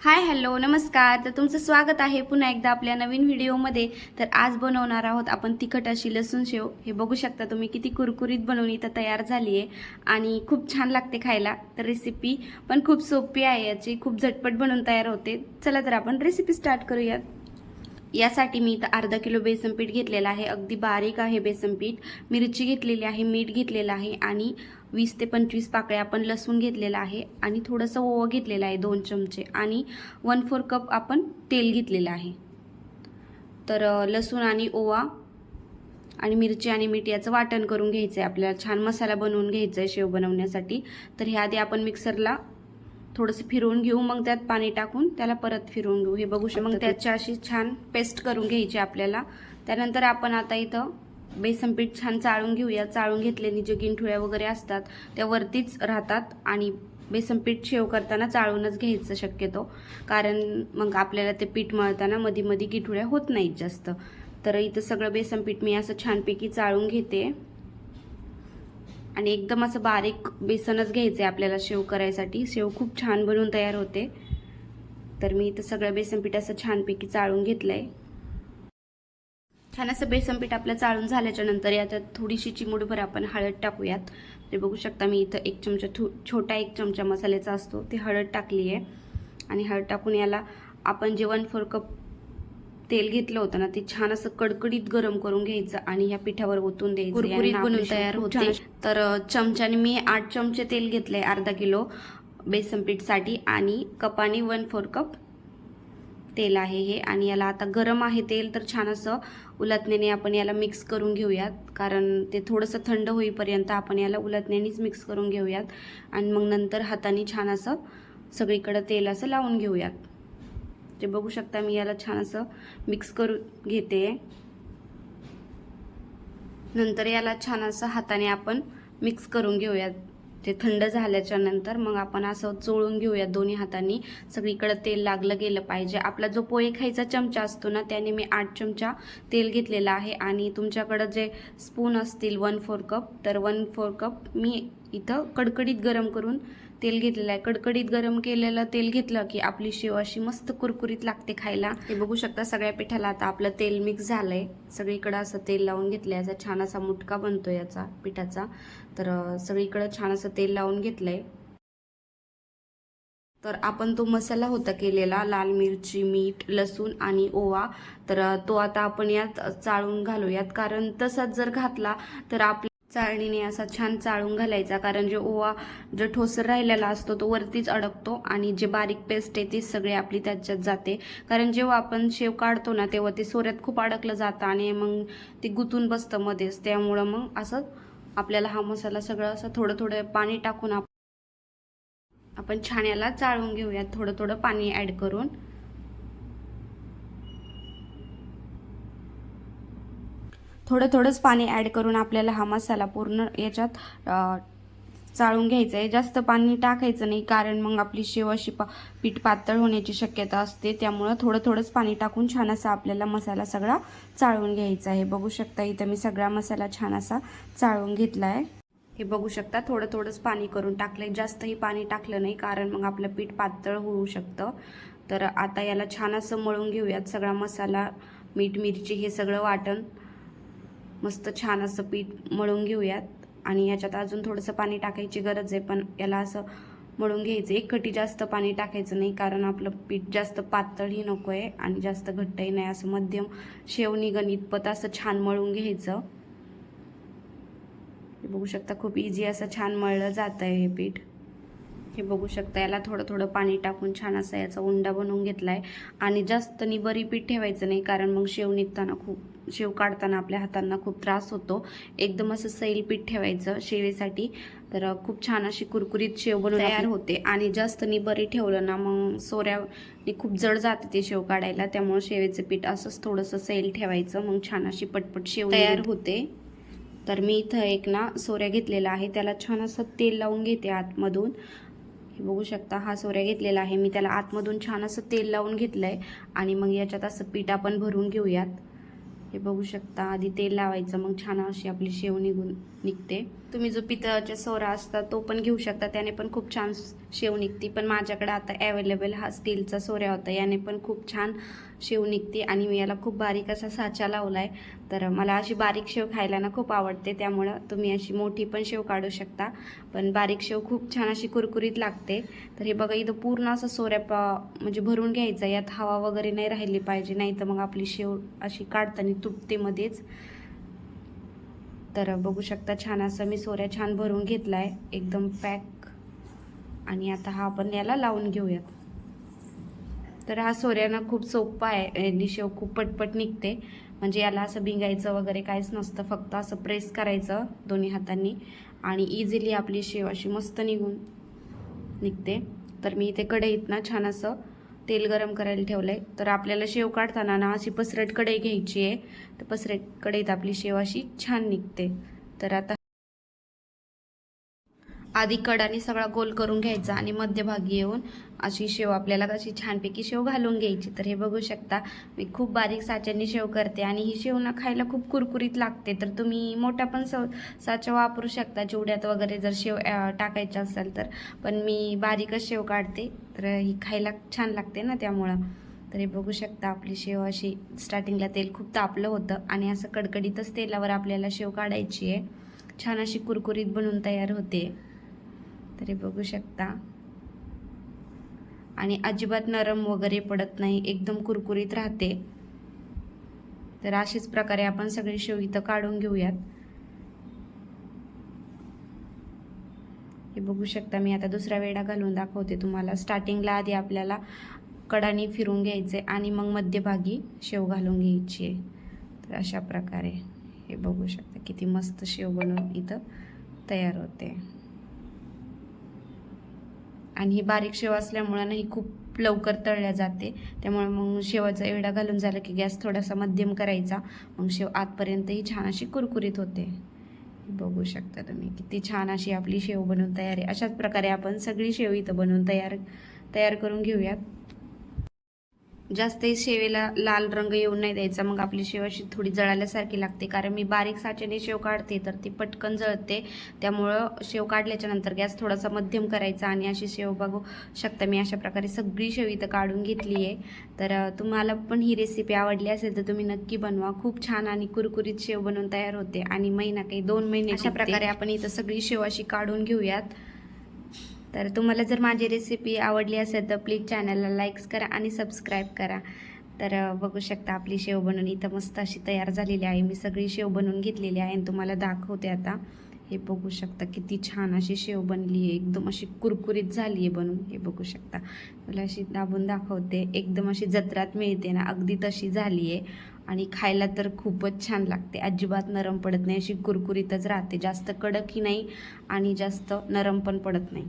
Hi hello नमस्कार. तर तुमचं स्वागत आहे पुन्हा एकदा आपल्या नवीन व्हिडिओमध्ये. तर आज बनवणार आहोत आपण तिखट अशी लसूण शेव. हे बघू शकता तुम्ही किती कुरकुरीत बनवून इथं तयार झाली आहे. आणि खूप छान लागते खायला. तर रेसिपी पण खूप सोपी आहे याची खूप झटपट बनवून तयार होते. चला तर आपण रेसिपी स्टार्ट करूयात. यासाठी मी इथं अर्धा किलो बेसन पीठ घेतलेलं आहे. अगदी बारीक आहे बेसन पीठ मिरची घेतलेली आहे मीठ घेतलेलं आहे आणि वीस ते पंचवीस पाकळ्या आपण लसूण घेतलेला आहे आणि थोडंसं ओवं घेतलेलं आहे दोन चमचे आणि वन फोर कप आपण तेल घेतलेलं आहे. तर लसूण आणि ओवा आणि मिरची आणि मीठ याचं वाटण करून घ्यायचं आहे आपल्याला. छान मसाला बनवून घ्यायचा आहे शेव बनवण्यासाठी. तर ह्या आधी आपण मिक्सरला थोडंसं फिरवून घेऊ मग त्यात पाणी टाकून त्याला परत फिरवून घेऊ. हे बघू शकतो. मग त्याची अशी छान पेस्ट करून घ्यायची आपल्याला. त्यानंतर आपण आता इथं बेसन पीठ छान चाळून घेऊया. चाळून घेतल्याने जे गिंठुळ्या वगैरे असतात त्या वरतीच राहतात आणि बेसन पीठ शेव करताना चाळूनच घ्यायचं शक्यतो. कारण मग आपल्याला ते पीठ मळताना मध्ये मध्ये गिठुळ्या होत नाहीत जास्त. तर इथं सगळं बेसन पीठ मी असं छानपैकी चाळून घेते. आणि एकदम असं बारीक बेसनच घ्यायचं आहे आपल्याला शेव करायसाठी. शेव खूप छान बनवून तयार होते. तर मी इथं सगळं बेसन पीठ असं छानपैकी चाळून घेतलं आहे छान असं बेसन पीठ आपलं चाळून झाल्याच्यानंतर याच्यात थोडीशी चिमूटभर आपण हळद टाकूयात. ते बघू शकता मी इथं एक चमचा थो छोटा एक चमचा मसाल्याचा असतो. ते हळद टाकली आहे आणि हळद टाकून याला आपण जे वन फोर कप तेल घेतलं होतं ना ते छान असं कडकडीत गरम करून घ्यायचं आणि ह्या पिठावर ओतून द्यायचं. कुरकुरीत बनून तयार होते. तर चमच्याने मी आठ चमचे तेल घेतलंय अर्धा किलो बेसन पीठसाठी आणि कपाने वन फोर कप तेल आहे हे आणि याला आता गरम आहे तेल तर छान असं उलटण्याने आपण याला मिक्स करून घेऊयात. कारण ते थोडंसं थंड होईपर्यंत आपण याला उलटण्यानेच मिक्स करून घेऊयात. आणि मग नंतर हाताने छान असं सगळीकडं तेल असं लावून घेऊयात. ते बघू शकता मी याला छान असं मिक्स करून घेते. नंतर याला छान असं हाताने आपण मिक्स करून घेऊयात. ते थंड झाल्याच्यानंतर मग आपण असं चोळून घेऊया दोन्ही हातांनी. सगळीकडं तेल लागलं गेलं पाहिजे. आपला जो पोहे खायचा चमचा असतो ना त्याने मी आठ चमचा तेल घेतलेला आहे. आणि तुमच्याकडं जे स्पून असतील वन फोर कप तर वन फोर कप मी इथं कडकडीत गरम करून तेल घेतलेलं आहे. कडकडीत गरम केलेलं तेल घेतलं की आपली शेव अशी मस्त कुरकुरीत लागते खायला. हे बघू शकता सगळ्या पिठाला आता आपलं तेल मिक्स झालंय. सगळीकडं असं तेल लावून घेतलं याचा छान असा मुटका बनतो याचा पिठाचा. तर सगळीकडं छान असं तेल लावून घेतलंय. तर आपण तो मसाला होता केलेला लाल मिरची मीठ लसूण आणि ओवा. तर तो आता आपण यात चाळून घालूयात. कारण तसाच जर घातला तर आपल्या चाळणीने असा छान चाळून घालायचा. कारण जे ओवा जो ठोसर राहिलेला असतो तो वरतीच अडकतो आणि जे बारीक पेस्ट आहे ती सगळी आपली त्याच्यात जाते. कारण जेव्हा आपण शेव काढतो ना तेव्हा ते सोऱ्यात खूप अडकलं जातं आणि मग ते गुतून बसतं मध्येच. त्यामुळं मग असं आपल्याला हा मसाला सगळं असं थोडं थोडं पाणी टाकून आपण छान याला चाळून घेऊयात. थोडं थोडं पाणी ॲड करून. थोडं थोडंच पाणी ॲड करून आपल्याला हा मसाला पूर्ण याच्यात चाळून घ्यायचं आहे जास्त पाणी टाकायचं नाही कारण मग आपली शेव अशी पा पीठ पातळ होण्याची शक्यता असते. त्यामुळं थोडं थोडंच पाणी टाकून छान असा आपल्याला मसाला सगळा चाळून घ्यायचा आहे. बघू शकता इथं मी सगळा मसाला छान असा चाळून घेतला आहे हे बघू शकता थोडं थोडंच पाणी करून टाकलंय. जास्तही पाणी टाकलं नाही कारण मग आपलं पीठ पातळ होऊ शकतं. तर आता याला छान असं मळून घेऊयात सगळा मसाला मीठ मिरची हे सगळं वाटण. मस्त छान असं पीठ मळून घेऊयात. आणि याच्यात अजून थोडंसं पाणी टाकायची गरज आहे पण याला असं मळून घ्यायचं. एक कटी जास्त पाणी टाकायचं नाही कारण आपलं पीठ जास्त पातळही नको आहे आणि जास्त घट्टही नाही. असं मध्यम शेवणी निघन इतपत असं छान मळून घ्यायचं. बघू शकता खूप इझी असं छान मळलं जातं आहे हे पीठ. हे बघू शकता याला थोडं थोडं पाणी टाकून छान असा याचा उंडा बनवून घेतला आहे आणि जास्त निबरी पीठ ठेवायचं नाही कारण मग शेव निघताना खूप शेव काढताना आपल्या हातांना खूप त्रास होतो. एकदम असं सैल पीठ ठेवायचं शेवेसाठी. तर खूप छान अशी कुरकुरीत शेव बनवून तयार. होते. आणि जास्त निबरी ठेवलं ना मग सोऱ्याने खूप जड जाते ते शेव काढायला. त्यामुळे शेवेचं पीठ असंच थोडंसं सैल ठेवायचं मग छान अशी पटपट शेव तयार होते. तर मी इथं एक ना सोऱ्या घेतलेला आहे. त्याला छान असं तेल लावून घेते आतमधून. हे बघू शकता हा सोऱ्या घेतलेला आहे. मी त्याला आतमधून छान असं तेल लावून घेतलं आहे आणि मग याच्यात असं पीठ आपण भरून घेऊयात. हे बघू शकता आधी तेल लावायचं मग छान अशी आपली शेव निघून निघते. तुम्ही जो पितळाचा सोरा असता तो पण घेऊ शकता. त्याने पण खूप छान शेव निघते. पण माझ्याकडे आता अवेलेबल हा स्टीलचा सोऱ्या होता. याने पण खूप छान शेव निघते आणि मी याला खूप बारीक असा साचा लावला आहे तर मला अशी बारीक शेव खायला ना खूप आवडते. त्यामुळं तुम्ही अशी मोठी पण शेव काढू शकता. पण बारीक शेव खूप छान अशी कुरकुरीत लागते. तर हे बघा इथं पूर्ण असं सोऱ्या प म्हणजे भरून घ्यायचं. यात हवा वगैरे नाही राहिली पाहिजे. नाही तर मग आपली शेव अशी काढताना तुटते मध्येच तर बघू शकता छान असं मी सोऱ्या छान भरून घेतला आहे एकदम पॅक आणि आता हा आपण याला लावून घेऊयात. तर हा सोऱ्यानं खूप सोपा आहे. यांनी शेव खूप पटपट निघते. म्हणजे याला असं भिंगायचं वगैरे काहीच नसतं. फक्त असं प्रेस करायचं दोन्ही हातांनी. आणि इझिली आपली शेव अशी मस्त निघून निघते. तर मी इथे कढईत ना छान असं तेल गरम करायला ठेवलं आहे तर आपल्याला शेव काढताना ना अशी पसरट कढई घ्यायची आहे. तर पसरट कढईत आपली शेव अशी छान निघते. तर आता आधी कडाने सगळा गोल करून घ्यायचा आणि मध्यभागी येऊन अशी शेव आपल्याला अशी छानपैकी शेव घालून घ्यायची. तर हे बघू शकता मी खूप बारीक साच्याने शेव करते आणि ही शेव ना खायला खूप कुरकुरीत लागते. तर तुम्ही मोठा पण स साचा वापरू शकता चिवड्यात वगैरे जर शेव टाकायचा असेल तर. पण मी बारीकच शेव काढते तर ही खायला छान लागते ना त्यामुळं. तर हे बघू शकता आपली शेव अशी स्टार्टिंगला तेल खूप तापलं होतं आणि असं कडकडीतच तेलावर आपल्याला शेव काढायची आहे. छान अशी कुरकुरीत बनून तयार होते. तरी बघू शकता. आणि अजिबात नरम वगैरे पडत नाही एकदम कुरकुरीत राहते. तर अशाच प्रकारे आपण सगळी शेव इथं काढून घेऊयात. हे बघू शकता मी आता दुसरा वेळा घालून दाखवते तुम्हाला. स्टार्टिंगला आधी आपल्याला कडानी फिरून घ्यायचे आणि मग मध्यभागी शेव घालून घ्यायची आहे. तर अशा प्रकारे हे बघू शकता किती मस्त शेव बनवून इथं तयार होते. आणि ही बारीक शेव असल्यामुळं ना ही खूप लवकर तळल्या जाते. त्यामुळे मग शेवाचा एवढा घालून झाला की गॅस थोडासा मध्यम करायचा. मग शेव आतपर्यंतही छान अशी कुरकुरीत होते. बघू शकता तुम्ही किती छान अशी आपली शेव बनवून तयार आहे. अशाच प्रकारे आपण सगळी शेव इथं बनवून तयार तयार करून घेऊयात. जास्तही शेवेला लाल रंग येऊन नाही द्यायचा. मग आपली शेव अशी थोडी जळाल्यासारखी लागते. कारण मी बारीक साच्याने शेव काढते तर ती पटकन जळते. त्यामुळं शेव काढल्याच्या नंतर गॅस थोडासा मध्यम करायचा आणि अशी शेव बघू शकता. मी अशा प्रकारे सगळी शेव इथं काढून घेतली आहे तर तुम्हाला पण ही रेसिपी आवडली असेल तर तुम्ही नक्की बनवा. खूप छान आणि कुरकुरीत शेव बनवून तयार होते आणि महिना काही दोन महिने अशा प्रकारे आपण इथं सगळी शेव अशी काढून घेऊयात. तर तुम्हाला जर माझी रेसिपी आवडली असेल तर प्लीज चॅनलला लाईक्स करा आणि सबस्क्राईब करा. तर बघू शकता आपली शेव बनवून इथं मस्त अशी तयार झालेली आहे. मी सगळी शेव बनवून घेतलेली आहे आणि तुम्हाला दाखवते आता. हे बघू शकता किती छान अशी शेव बनली आहे. एकदम अशी कुरकुरीत झाली आहे बनून. हे बघू शकता. मला अशी दाबून दाखवते. एकदम अशी जत्रात मिळते ना. अगदी तशी झाली आहे. आणि खायला तर खूपच छान लागते. अजिबात नरम पडत नाही. अशी कुरकुरीतच राहते. जास्त कडकही नाही आणि जास्त नरम पण पडत नाही.